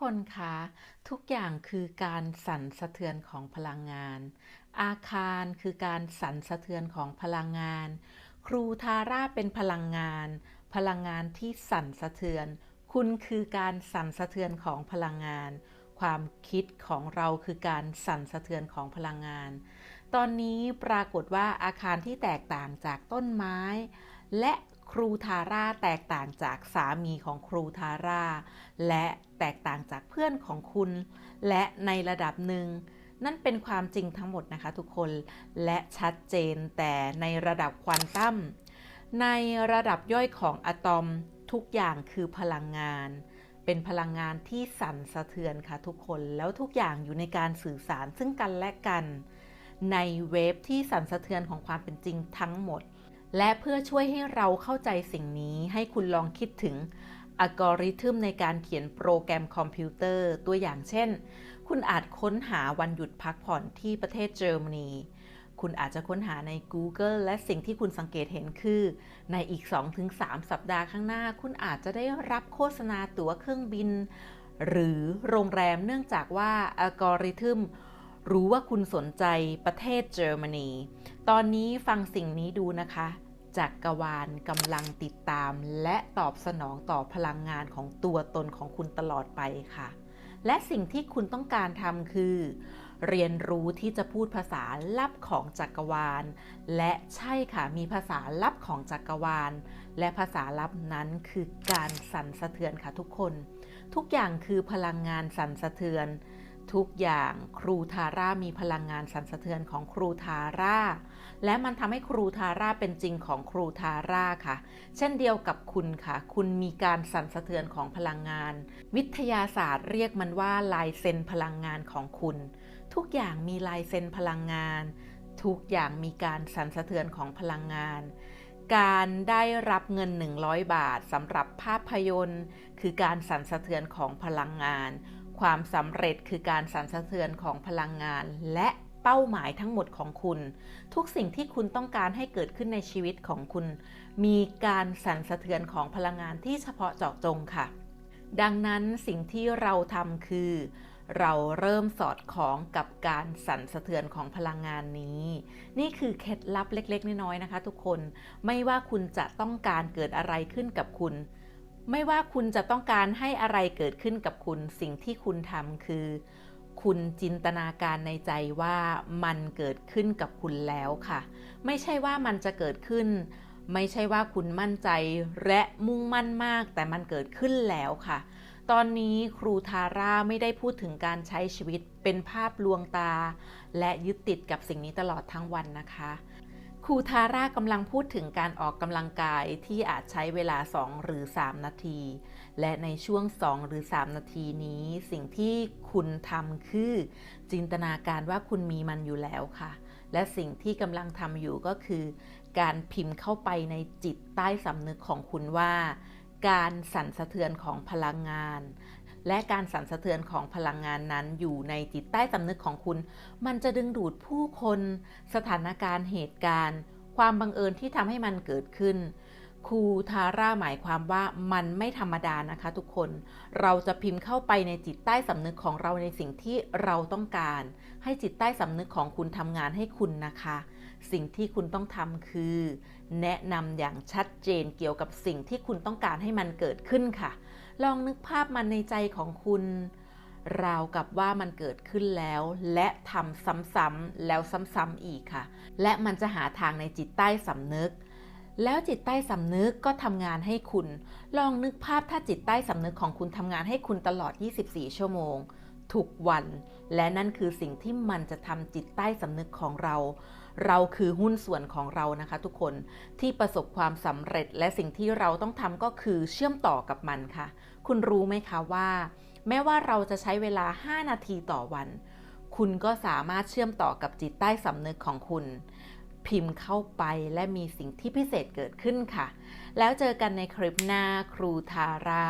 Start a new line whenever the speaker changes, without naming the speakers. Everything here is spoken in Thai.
คนคะทุกอย่างคือการสั่นสะเทือนของพลังงาน อาคารคือการสั่นสะเทือนของพลังงาน ครูทาร่าเป็นพลังงาน พลังงานที่สั่นสะเทือน คุณคือการสั่นสะเทือนของพลังงาน ความคิดของเราคือการสั่นสะเทือนของพลังงาน ตอนนี้ปรากฏว่าอาคารที่แตกต่างจากต้นไม้ และ ครูทาร่าแตกต่างจากสามีของครูทาร่า และแตกต่างจากเพื่อนของคุณ และในระดับหนึ่ง นั่นเป็นความจริงทั้งหมดนะคะทุกคนและชัดเจนแต่ในระดับควอนตัมในระดับย่อยของอะตอมทุกอย่างคือพลังงาน เป็นพลังงานที่สั่นสะเทือนค่ะทุกคนแล้วทุกอย่างอยู่ในการสื่อสารซึ่งกันและกัน ในเวฟที่สั่นสะเทือนของความเป็นจริงทั้งหมด และเพื่อช่วยให้เราเข้าใจสิ่งนี้ให้คุณลองคิดถึงอัลกอริทึมในการเขียนโปรแกรมคอมพิวเตอร์ตัวอย่างเช่น คุณอาจค้นหาวันหยุดพักผ่อนที่ประเทศเยอรมนี คุณอาจจะค้นหาใน Google และสิ่งที่คุณสังเกตเห็นคือ ในอีก 2-3 สัปดาห์ข้างหน้า คุณอาจจะได้รับโฆษณาตั๋วเครื่องบิน หรือโรงแรมเนื่องจากว่าอัลกอริทึม รู้ว่าคุณสนใจประเทศเยอรมนี ตอนนี้ฟังสิ่งนี้ดูนะคะ จักรวาลกำลังติดตาม และตอบสนองต่อพลังงานของตัวตนของคุณตลอดไปค่ะ และสิ่งที่คุณต้องการทำคือ เรียนรู้ที่จะพูดภาษาลับของจักรวาล และใช่ค่ะมีภาษาลับของจักรวาล และภาษาลับนั้นคือการสั่นสะเทือนค่ะทุกคน ทุกอย่างคือพลังงานสั่นสะเทือน ทุกอย่างครูทาร่ามีพลังงานสั่นสะเทือนของครูทาร่า และมันทำให้ครูทาร่าเป็นจริงของครูทาร่าค่ะ เช่นเดียวกับคุณค่ะ คุณมีการสั่นสะเทือนของพลังงาน วิทยาศาสตร์เรียกมันว่าลายเซ็นพลังงานของคุณ ทุกอย่างมีลายเซ็นพลังงาน ทุกอย่างมีการสั่นสะเทือนของพลังงานการได้รับเงิน 100 บาทสำหรับภาพยนตร์ คือการสั่นสะเทือนของพลังงาน ความสำเร็จคือการสั่นสะเทือนของพลังงาน และเป้าหมายทั้งหมดของคุณ ทุกสิ่งที่คุณต้องการให้เกิดขึ้นในชีวิตของคุณ มีการสั่นสะเทือนของพลังงานที่เฉพาะเจาะจงค่ะ ดังนั้นสิ่งที่เราทำคือ เราเริ่มสอดคล้องกับการสั่นสะเทือนของพลังงานนี้ นี่คือเคล็ดลับเล็ก ๆ น้อยๆนะคะ ทุกคนไม่ว่าคุณจะต้องการเกิดอะไรขึ้นกับคุณ ไม่ว่าคุณจะต้องการให้อะไรเกิดขึ้นกับคุณสิ่งที่คุณทำคือ คุณจินตนาการในใจว่ามันเกิดขึ้นกับคุณแล้วค่ะ ไม่ใช่ว่ามันจะเกิดขึ้น ไม่ใช่ว่าคุณมั่นใจและมุ่งมั่นมาก แต่มันเกิดขึ้นแล้วค่ะ ตอนนี้ครูทาร่าไม่ได้พูดถึงการใช้ชีวิตเป็นภาพลวงตา และยึดติดกับสิ่งนี้ตลอดทั้งวันนะคะ ครูทาร่ากำลังพูดถึงการออกกำลังกายที่อาจใช้เวลา 2 หรือ 3 นาที และในช่วง 2 หรือ 3 นาทีนี้ สิ่งที่คุณทำคือ จินตนาการว่าคุณมีมันอยู่แล้วค่ะ และสิ่งที่กำลังทำอยู่ก็คือ การพิมพ์เข้าไปในจิตใต้สำนึกของคุณว่า การสั่นสะเทือนของพลังงาน และการสั่นสะเทือนของพลังงานนั้นอยู่ในจิตใต้สำนึกของคุณ มันจะดึงดูดผู้คน สถานการณ์เหตุการณ์ ความบังเอิญที่ทำให้มันเกิดขึ้นครูทาร่าหมายความว่ามันไม่ธรรมดานะคะทุกคน เราจะพิมพ์เข้าไปในจิตใต้สำนึกของเราในสิ่งที่เราต้องการ ให้จิตใต้สำนึกของคุณทำงานให้คุณนะคะ สิ่งที่คุณต้องทำคือ แนะนำอย่างชัดเจนเกี่ยวกับสิ่งที่คุณต้องการให้มันเกิดขึ้นค่ะ ลองนึกภาพมันในใจของคุณ ราวกับว่ามันเกิดขึ้นแล้ว และทำซ้ำๆแล้วซ้ำๆอีกค่ะ และมันจะหาทางในจิตใต้สำนึก แล้วจิตใต้สำนึกก็ทำงานให้คุณ ลองนึกภาพถ้าจิตใต้สำนึกของคุณทำงานให้คุณตลอด 24 ชั่วโมง ทุกวัน และนั่นคือสิ่งที่มันจะทำจิตใต้สำนึกของเรา เราคือหุ้นส่วนของเรานะคะทุกคนที่ประสบความสำเร็จ และสิ่งที่เราต้องทำก็คือเชื่อมต่อกับมันค่ะ คุณรู้ไหมคะว่า แม้ว่าเราจะใช้เวลา 5 นาทีต่อวัน คุณก็สามารถเชื่อมต่อกับจิตใต้สำนึกของคุณพิมพ์เข้าไปและมีสิ่งที่พิเศษเกิดขึ้นค่ะ แล้วเจอกันในคลิปหน้าครูทารา